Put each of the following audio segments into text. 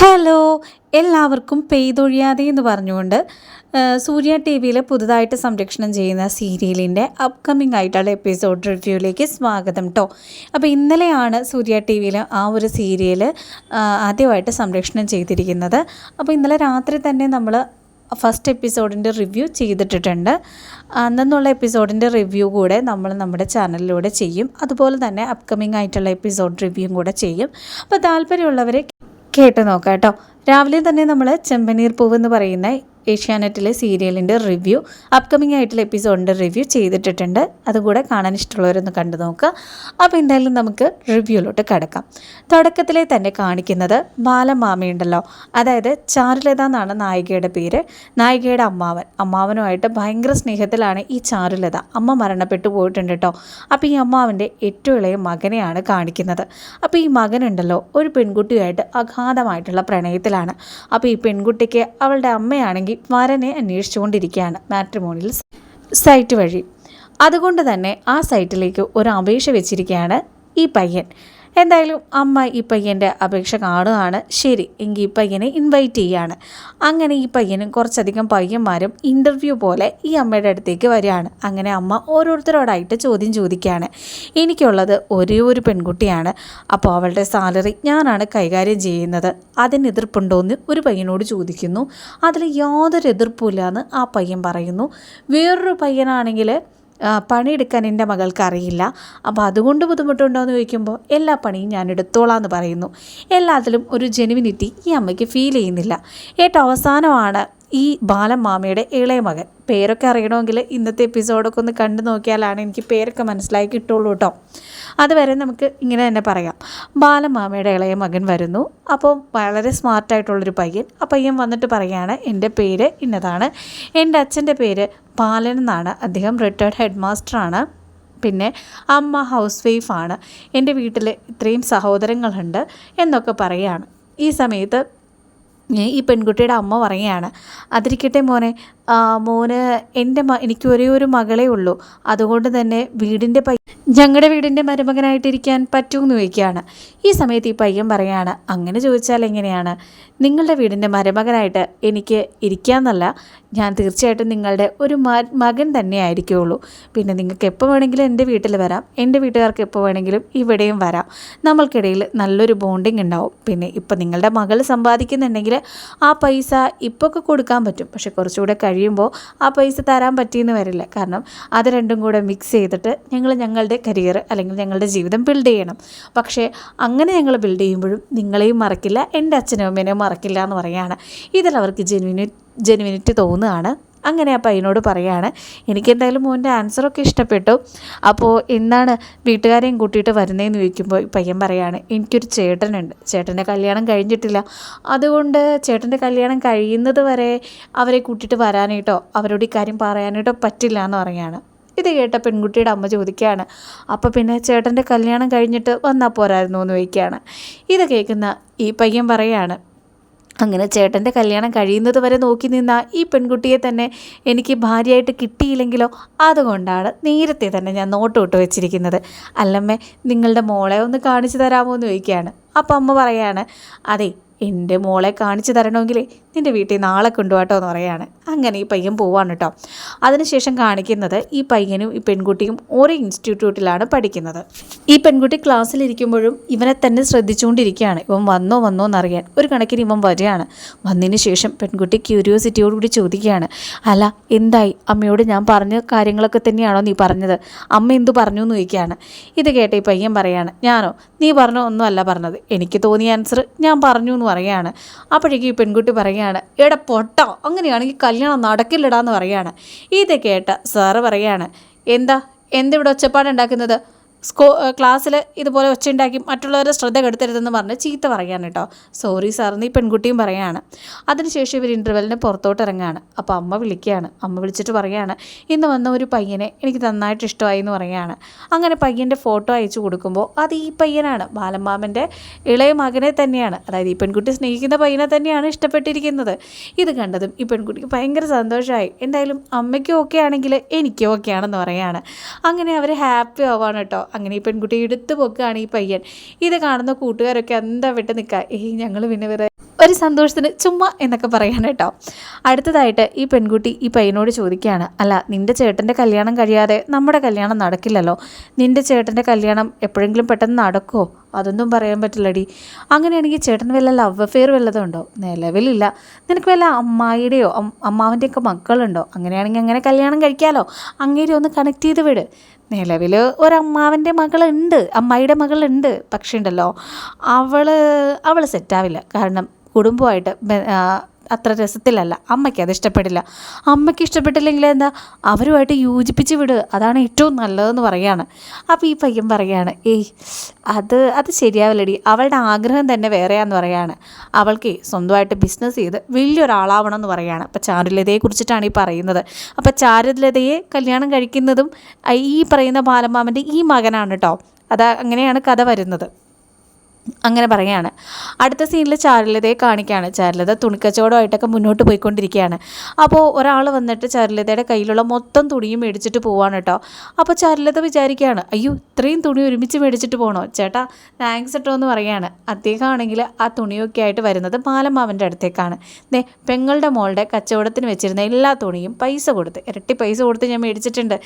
Hello എല്ലാവർക്കും പെയ്തൊഴിയാതെ എന്ന് പറഞ്ഞുകൊണ്ട് സൂര്യ ടി വിയിൽ പുതുതായിട്ട് സംരക്ഷണം ചെയ്യുന്ന സീരിയലിന്റെ അപ്കമിംഗ് ആയിട്ടുള്ള എപ്പിസോഡ് റിവ്യൂയിലേക്ക് സ്വാഗതം കേട്ടോ അപ്പോൾ ഇന്നലെയാണ് സൂര്യ ടി വിയിൽ ആ ഒരു സീരിയൽ ആദ്യമായിട്ട് സംരക്ഷണം ചെയ്തിരിക്കുന്നത്. അപ്പോൾ ഇന്നലെ രാത്രി തന്നെ നമ്മൾ ഫസ്റ്റ് എപ്പിസോഡിന്റെ റിവ്യൂ ചെയ്തിട്ടിട്ടുണ്ട്. അന്നെന്നുള്ള എപ്പിസോഡിന്റെ റിവ്യൂ കൂടെ നമ്മൾ നമ്മുടെ ചാനലിലൂടെ ചെയ്യും. അതുപോലെ തന്നെ അപ്കമിംഗ് ആയിട്ടുള്ള എപ്പിസോഡ് റിവ്യൂവും കൂടെ ചെയ്യും. അപ്പോൾ താല്പര്യമുള്ളവരെ കേട്ട് നോക്കാം കേട്ടോ. രാവിലെ തന്നെ നമ്മൾ ചെമ്പനീർ പൂവ് എന്ന് പറയുന്ന ഏഷ്യാനെറ്റിലെ സീരിയലിന്റെ റിവ്യൂ അപ്കമിങ് ആയിട്ടുള്ള എപ്പിസോഡിന്റെ റിവ്യൂ ചെയ്തിട്ടിട്ടുണ്ട്. അതുകൂടെ കാണാൻ ഇഷ്ടമുള്ളവരൊന്ന് കണ്ടു നോക്കുക. അപ്പോൾ എന്തായാലും നമുക്ക് റിവ്യൂയിലോട്ട് കിടക്കാം. തുടക്കത്തിലെ തന്നെ കാണിക്കുന്നത് ബാലമാമയുണ്ടല്ലോ. അതായത് ചാരുലത എന്നാണ് നായികയുടെ പേര്. നായികയുടെ അമ്മാവൻ. അമ്മാവനുമായിട്ട് ഭയങ്കര സ്നേഹത്തിലാണ് ഈ ചാരുലത. അമ്മ മരണപ്പെട്ടു പോയിട്ടുണ്ട് കേട്ടോ. അപ്പോൾ ഈ അമ്മാവന്റെ ഏറ്റവും ഇളയ മകനെയാണ് കാണിക്കുന്നത്. അപ്പോൾ ഈ മകനുണ്ടല്ലോ ഒരു പെൺകുട്ടിയുമായിട്ട് അഗാധമായിട്ടുള്ള പ്രണയത്തിലാണ്. അപ്പോൾ ഈ പെൺകുട്ടിക്ക് അവളുടെ അമ്മയാണെങ്കിൽ വരനെ അന്വേഷിച്ചുകൊണ്ടിരിക്കുകയാണ് മാട്രിമോണിയൽ സൈറ്റ് വഴി. അതുകൊണ്ട് തന്നെ ആ സൈറ്റിലേക്ക് ഒരു അപേക്ഷ വെച്ചിരിക്കുകയാണ് ഈ പയ്യൻ. എന്തായാലും അമ്മ ഈ പയ്യന്റെ അപേക്ഷ കാണുകയാണ്. ശരി എങ്കിൽ ഈ പയ്യനെ ഇൻവൈറ്റ് ചെയ്യുകയാണ് അങ്ങനെ ഈ പയ്യനും കുറച്ചധികം പയ്യന്മാരും ഇന്റർവ്യൂ പോലെ ഈ അമ്മയുടെ അടുത്തേക്ക് വരികയാണ്. അങ്ങനെ അമ്മ ഓരോരുത്തരോടായിട്ട് ചോദ്യം ചോദിക്കുകയാണ്. എനിക്കുള്ളത് ഒരേ ഒരു പെൺകുട്ടിയാണ്. അപ്പോൾ അവളുടെ സാലറി ഞാനാണ് കൈകാര്യം ചെയ്യുന്നത്. അതിന് എതിർപ്പുണ്ടോയെന്ന് ഒരു പയ്യനോട് ചോദിക്കുന്നു. അതിൽ യാതൊരു എതിർപ്പുമില്ല എന്ന് ആ പയ്യൻ പറയുന്നു. വേറൊരു പയ്യനാണെങ്കിൽ പണിയെടുക്കാൻ എന്റെ മകൾക്ക് അറിയില്ല അപ്പോൾ അതുകൊണ്ട് ബുദ്ധിമുട്ടുണ്ടോ എന്ന് ചോദിക്കുമ്പോൾ എല്ലാ പണിയും ഞാൻ എടുത്തോളാം എന്ന് പറയുന്നു. എല്ലാത്തിലും ഒരു ജെനുവിനിറ്റി ഈ അമ്മയ്ക്ക് ഫീൽ ചെയ്യുന്നില്ല. ഏറ്റവും അവസാനമാണ് ഈ ബാലൻ മാമയുടെ ഇളയ മകൻ. പേരൊക്കെ അറിയണമെങ്കിൽ ഇന്നത്തെ എപ്പിസോഡൊക്കെ ഒന്ന് കണ്ടു നോക്കിയാലാണ് എനിക്ക് പേരൊക്കെ മനസ്സിലായി കിട്ടുള്ളൂ കേട്ടോ അതുവരെ നമുക്ക് ഇങ്ങനെ തന്നെ പറയാം. ബാലമാമയുടെ ഇളയ മകൻ വരുന്നു. അപ്പോൾ വളരെ സ്മാർട്ടായിട്ടുള്ളൊരു പയ്യൻ. ആ പയ്യൻ വന്നിട്ട് പറയുകയാണ് എന്റെ പേര് ഇന്നതാണ്. എന്റെ അച്ഛന്റെ പേര് ബാലൻ എന്നാണ്. അദ്ദേഹം റിട്ടയർഡ് ഹെഡ് മാസ്റ്ററാണ് പിന്നെ അമ്മ ഹൗസ് വൈഫാണ് എന്റെ വീട്ടിൽ ഇത്രയും സഹോദരങ്ങളുണ്ട് എന്നൊക്കെ പറയുകയാണ് ഈ സമയത്ത് ഈ പെൺകുട്ടിയുടെ അമ്മ പറയുകയാണ് അതിരിക്കട്ടെ മോനെ മോന് എന്റെ എനിക്ക് ഒരേ ഒരു മകളേ ഉള്ളൂ. അതുകൊണ്ട് തന്നെ വീടിന്റെ പൈ ഞങ്ങളുടെ വീടിന്റെ മരുമകനായിട്ടിരിക്കാൻ പറ്റുമെന്ന് ചോദിക്കുകയാണ്. ഈ സമയത്ത് ഈ പയ്യൻ പറയുകയാണ് അങ്ങനെ ചോദിച്ചാൽ എങ്ങനെയാണ്? നിങ്ങളുടെ വീടിന്റെ മരുമകനായിട്ട് എനിക്ക് ഇരിക്കാമെന്നല്ല ഞാൻ തീർച്ചയായിട്ടും നിങ്ങളുടെ ഒരു മകൻ തന്നെ ആയിരിക്കുകയുള്ളൂ പിന്നെ നിങ്ങൾക്ക് എപ്പോൾ വേണമെങ്കിലും എന്റെ വീട്ടിൽ വരാം. എന്റെ വീട്ടുകാർക്ക് എപ്പോൾ വേണമെങ്കിലും ഇവിടെയും വരാം. നമ്മൾക്കിടയിൽ നല്ലൊരു ബോണ്ടിങ് ഉണ്ടാവും. പിന്നെ ഇപ്പം നിങ്ങളുടെ മകൾ സമ്പാദിക്കുന്നുണ്ടെങ്കിൽ ആ പൈസ ഇപ്പോൾ കൊടുക്കാൻ പറ്റും. പക്ഷെ കുറച്ചുകൂടെ കഴിയുമ്പോൾ ആ പൈസ തരാൻ പറ്റിയെന്ന് വരില്ല. കാരണം അത് രണ്ടും കൂടെ മിക്സ് ചെയ്തിട്ട് ഞങ്ങൾ ഞങ്ങളുടെ കരിയർ അല്ലെങ്കിൽ ഞങ്ങളുടെ ജീവിതം ബിൽഡ് ചെയ്യണം. പക്ഷേ അങ്ങനെ ഞങ്ങൾ ബിൽഡ് ചെയ്യുമ്പോഴും നിങ്ങളെയും മറക്കില്ല എന്റെ അച്ഛനും അമ്മേനെയും മറക്കില്ല എന്ന് പറയുകയാണ്. ഇതിൽ അവർക്ക് ജെനുവിനി ജെനുവിനിറ്റി തോന്നുകയാണ്. അങ്ങനെ ആ പയ്യനോട് പറയാണ്. എനിക്കെന്തായാലും മോന്റെ ആൻസറൊക്കെ ഇഷ്ടപ്പെട്ടു. അപ്പോൾ എന്നാണ് വീട്ടുകാരെയും കൂട്ടിയിട്ട് വരുന്നതെന്ന് ചോദിക്കുമ്പോൾ പയ്യൻ പറയാണ് എനിക്കൊരു ചേട്ടനുണ്ട്. ചേട്ടന്റെ കല്യാണം കഴിഞ്ഞിട്ടില്ല. അതുകൊണ്ട് ചേട്ടന്റെ കല്യാണം കഴിയുന്നത് വരെ അവരെ കൂട്ടിയിട്ട് വരാനായിട്ടോ അവരോട് ഈ കാര്യം പറയാനായിട്ടോ പറ്റില്ല എന്ന് പറയാണ്. ഇത് കേട്ട പെൺകുട്ടിയുടെ അമ്മ ചോദിക്കുകയാണ് അപ്പോൾ പിന്നെ ചേട്ടന്റെ കല്യാണം കഴിഞ്ഞിട്ട് വന്നാൽ പോരായിരുന്നു? എന്ന് ചോദിക്കുകയാണ്. ഇത് കേൾക്കുന്ന ഈ പയ്യൻ പറയാണ് അങ്ങനെ ചേട്ടന്റെ കല്യാണം കഴിയുന്നത് വരെ നോക്കി നിന്ന ഈ പെൺകുട്ടിയെ തന്നെ എനിക്ക് ഭാര്യയായിട്ട് കിട്ടിയില്ലെങ്കിലോ അതുകൊണ്ടാണ് നേരത്തെ തന്നെ ഞാൻ നോട്ട് വിട്ട് വെച്ചിരിക്കുന്നത്. അല്ലമ്മേ നിങ്ങളുടെ മോളെ ഒന്ന് കാണിച്ചു തരാമോ എന്ന് ചോദിക്കുകയാണ്. അപ്പം അമ്മ പറയാണ് അതെ എന്റെ മോളെ കാണിച്ചു തരണമെങ്കിലേ നിന്റെ വീട്ടിൽ നാളെ കൊണ്ടുപോകട്ടോ എന്ന് പറയാണ്. അങ്ങനെ ഈ പയ്യൻ പോവാണ് കേട്ടോ അതിനുശേഷം കാണിക്കുന്നത് ഈ പയ്യനും ഈ പെൺകുട്ടിയും ഒരേ ഇൻസ്റ്റിറ്റ്യൂട്ടിലാണ് പഠിക്കുന്നത്. ഈ പെൺകുട്ടി ക്ലാസ്സിലിരിക്കുമ്പോഴും ഇവനെ തന്നെ ശ്രദ്ധിച്ചുകൊണ്ടിരിക്കുകയാണ്. ഇവൻ വന്നോ വന്നോ എന്നറിയാൻ ഒരു കണക്കിന് ഇവൻ വരികയാണ്. വന്നതിന് ശേഷം പെൺകുട്ടി ക്യൂരിയോസിറ്റിയോടുകൂടി ചോദിക്കുകയാണ്. അല്ല എന്തായി? അമ്മയോട് ഞാൻ പറഞ്ഞ കാര്യങ്ങളൊക്കെ തന്നെയാണോ നീ പറഞ്ഞത്? അമ്മ എന്തു പറഞ്ഞു എന്ന് ചോദിക്കുകയാണ്. ഇത് കേട്ട ഈ പയ്യൻ പറയാണ് ഞാനോ? നീ പറഞ്ഞോ? ഒന്നുമല്ല പറഞ്ഞത്. എനിക്ക് തോന്നിയ ആൻസർ ഞാൻ പറഞ്ഞു എന്ന് പറയാണ്. അപ്പോഴേക്കും ഈ പെൺകുട്ടി പറയാണ് എടാ പൊട്ടോ അങ്ങനെയാണെങ്കിൽ കല്യാണം നടക്കില്ലടാന്ന് പറയാണ്. ഇത് കേട്ട സാറ് പറയാണ് എന്താ എന്തിവിടെ ഒച്ചപ്പാടുണ്ടാക്കുന്നത്? സ്കോ ക്ലാസ്സിൽ ഇതുപോലെ ഒച്ചയുണ്ടാക്കി മറ്റുള്ളവരെ ശ്രദ്ധ കെടുത്തരുതെന്ന് പറഞ്ഞ് ചീത്ത പറയാണ് കേട്ടോ. സോറി സാർ ഈ പെൺകുട്ടിയും പറയാണ് അതിനുശേഷം ഇവർ ഇന്റർവെല്ലിന് പുറത്തോട്ട് ഇറങ്ങുകയാണ് അപ്പോൾ അമ്മ വിളിക്കുകയാണ്. അമ്മ വിളിച്ചിട്ട് പറയാണ് ഇന്ന് വന്ന ഒരു പയ്യനെ എനിക്ക് നന്നായിട്ട് ഇഷ്ടമായി എന്ന് പറയാണ് അങ്ങനെ പയ്യന്റെ ഫോട്ടോ അയച്ചു കൊടുക്കുമ്പോൾ അത് ഈ പയ്യനാണ്. ബാലമ്മാമന്റെ ഇളയ മകനെ തന്നെയാണ്. അതായത് ഈ പെൺകുട്ടി സ്നേഹിക്കുന്ന പയ്യനെ തന്നെയാണ് ഇഷ്ടപ്പെട്ടിരിക്കുന്നത്. ഇത് കണ്ടതും ഈ പെൺകുട്ടിക്ക് ഭയങ്കര സന്തോഷമായി എന്തായാലും അമ്മയ്ക്കും ഓക്കെ ആണെങ്കിൽ എനിക്കും ഓക്കെ ആണെന്ന് പറയാണ് അങ്ങനെ അവർ ഹാപ്പി ആവാണ് കേട്ടോ. അങ്ങനെ ഈ പെൺകുട്ടി എടുത്തു പൊക്കുകയാണ് ഈ പയ്യൻ. ഇത് കാണുന്ന കൂട്ടുകാരൊക്കെ എന്താ വിട്ട് നിൽക്കുക? ഏയ് ഞങ്ങൾ പിന്നെ വേറെ ഒരു സന്തോഷത്തിന് ചുമ്മാ എന്നൊക്കെ പറയാൻ കേട്ടോ. അടുത്തതായിട്ട് ഈ പെൺകുട്ടി ഈ പയ്യനോട് ചോദിക്കുകയാണ് അല്ല നിന്റെ ചേട്ടന്റെ കല്യാണം കഴിയാതെ നമ്മുടെ കല്യാണം നടക്കില്ലല്ലോ? നിന്റെ ചേട്ടന്റെ കല്യാണം എപ്പോഴെങ്കിലും പെട്ടെന്ന് നടക്കുമോ അതൊന്നും പറയാൻ പറ്റില്ലടി. അങ്ങനെയാണെങ്കിൽ ചേട്ടൻ വല്ല ലവ് അഫെയർ വല്ലതും ഉണ്ടോ? നിലവിലില്ല. നിനക്ക് വല്ല അമ്മായിയുടെയോ അമ്മാവന്റെയൊക്കെ മക്കളുണ്ടോ? അങ്ങനെയാണെങ്കിൽ അങ്ങനെ കല്യാണം കഴിക്കാമല്ലോ അങ്ങേരെ ഒന്ന് കണക്ട് ചെയ്ത് വിട്. നിലവിൽ ഒരമ്മാവന്റെ മകളുണ്ട് അമ്മായിയുടെ മകളുണ്ട് പക്ഷേ ഉണ്ടല്ലോ അവൾ അവൾ സെറ്റാവില്ല കാരണം കുടുംബമായിട്ട് അത്ര രസത്തിലല്ല. അമ്മയ്ക്ക് അത് ഇഷ്ടപ്പെടില്ല. അമ്മയ്ക്ക് ഇഷ്ടപ്പെട്ടില്ലെങ്കിൽ എന്താ? അവരുമായിട്ട് യോജിപ്പിച്ച് വിടുക അതാണ് ഏറ്റവും നല്ലതെന്ന് പറയാണ്. അപ്പോൾ ഈ പയ്യൻ പറയാണ് ഏയ് അത് അത് ശരിയാവില്ലടി. അവളുടെ ആഗ്രഹം തന്നെ വേറെയാന്ന് പറയാണ്. അവൾക്ക് സ്വന്തമായിട്ട് ബിസിനസ് ചെയ്ത് വലിയൊരാളാവണം എന്ന് പറയാണ്. അപ്പോൾ ചാരുലതയെ കുറിച്ചിട്ടാണ് ഈ പറയുന്നത്. അപ്പോൾ ചാരുലതയെ കല്യാണം കഴിക്കുന്നതും ഈ പറയുന്ന ബാലമാമന്റെ ഈ മകനാണ് കേട്ടോ അത് അങ്ങനെയാണ് കഥ വരുന്നത്. അങ്ങനെ പറയുകയാണ്. അടുത്ത സീനിൽ ചാരുലതയെ കാണിക്കുകയാണ്. ചാരുലത തുണിക്കച്ചവടമായിട്ടൊക്കെ മുന്നോട്ട് പോയിക്കൊണ്ടിരിക്കുകയാണ്. അപ്പോൾ ഒരാൾ വന്നിട്ട് ചാരുലതയുടെ കയ്യിലുള്ള മൊത്തം തുണിയും മേടിച്ചിട്ട് പോവാണ് കേട്ടോ. അപ്പോൾ ചാരുലത വിചാരിക്കുകയാണ് അയ്യോ ഇത്രയും തുണി ഒരുമിച്ച് മേടിച്ചിട്ട് പോകണോ ചേട്ടാ താങ്ക്സ് കേട്ടോ എന്ന് പറയുകയാണ്. അദ്ദേഹം ആണെങ്കിൽ ആ തുണിയൊക്കെ ആയിട്ട് വരുന്നത് മാലമ്മാവന്റെ അടുത്തേക്കാണ്. ദേ പെങ്ങളുടെ മോളുടെ കച്ചവടത്തിന് വെച്ചിരുന്ന എല്ലാ തുണിയും പൈസ കൊടുത്ത് ഇരട്ടി പൈസ കൊടുത്ത് ഞാൻ മേടിച്ചിട്ടുണ്ട്.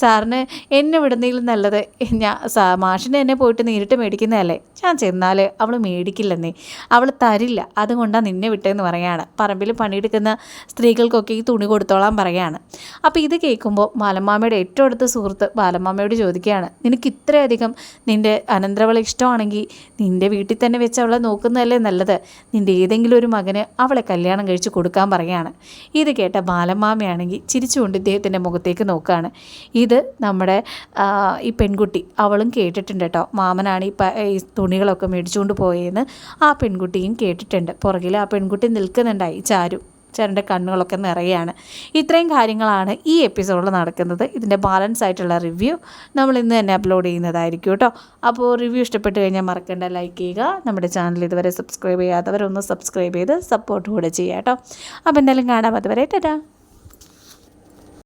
സാറിന് എന്നെ വിടുന്നതിൽ നല്ലത് ഞാൻ മാഷിനെ എന്നെ പോയിട്ട് നേരിട്ട് മേടിക്കുന്നതല്ലേ? ഞാൻ ചെന്നാൽ അവൾ മേടിക്കില്ലെന്നേ. അവൾ തരില്ല. അതുകൊണ്ടാണ് നിന്നെ വിട്ടതെന്ന് പറയാണ്. പറമ്പിൽ പണിയെടുക്കുന്ന സ്ത്രീകൾക്കൊക്കെ ഈ തുണി കൊടുത്തോളാൻ പറയാണ്. അപ്പോൾ ഇത് കേൾക്കുമ്പോൾ ബാലമാമയുടെ ഏറ്റവും അടുത്ത സുഹൃത്ത് ബാലമാമയോട് ചോദിക്കുകയാണ്. നിനക്ക് ഇത്രയധികം നിന്റെ അനന്തരവളെ ഇഷ്ടമാണെങ്കിൽ നിന്റെ വീട്ടിൽ തന്നെ വെച്ച് അവളെ നോക്കുന്നതല്ലേ നല്ലത്? നിന്റെ ഏതെങ്കിലും ഒരു മകന് അവളെ കല്യാണം കഴിച്ച് കൊടുക്കാൻ പറയാണ്. ഇത് കേട്ട ബാലമാമയാണെങ്കിൽ ചിരിച്ചുകൊണ്ട് ഇദ്ദേഹത്തിന്റെ മുഖത്തേക്ക് നോക്കുകയാണ് ഇത് നമ്മുടെ ഈ പെൺകുട്ടി. അവളും കേട്ടിട്ടുണ്ട് കേട്ടോ. മാമനാണ് ഈ തുണികളൊക്കെ മേടിച്ചുകൊണ്ട് പോയെന്ന് ആ പെൺകുട്ടിയും കേട്ടിട്ടുണ്ട്. പുറകിൽ ആ പെൺകുട്ടി നിൽക്കുന്നുണ്ടായി. ചാരു ചേട്ടന്റെ കണ്ണുകളൊക്കെ നിറയാണ്. ഇത്രയും കാര്യങ്ങളാണ് ഈ എപ്പിസോഡിൽ നടക്കുന്നത്. ഇതിന്റെ ബാലൻസ് ആയിട്ടുള്ള റിവ്യൂ നമ്മൾ ഇന്ന് തന്നെ അപ്ലോഡ് ചെയ്യുന്നതായിരിക്കും കേട്ടോ. അപ്പോൾ റിവ്യൂ ഇഷ്ടപ്പെട്ട് കഴിഞ്ഞാൽ മറക്കേണ്ട. ലൈക്ക് ചെയ്യുക. നമ്മുടെ ചാനൽ ഇതുവരെ സബ്സ്ക്രൈബ് ചെയ്യാത്തവരൊന്ന് സബ്സ്ക്രൈബ് ചെയ്ത് സപ്പോർട്ട് കൂടെ ചെയ്യാം കേട്ടോ. അപ്പോൾ എന്തായാലും കാണാം. അതുവരെ ടാറ്റാ.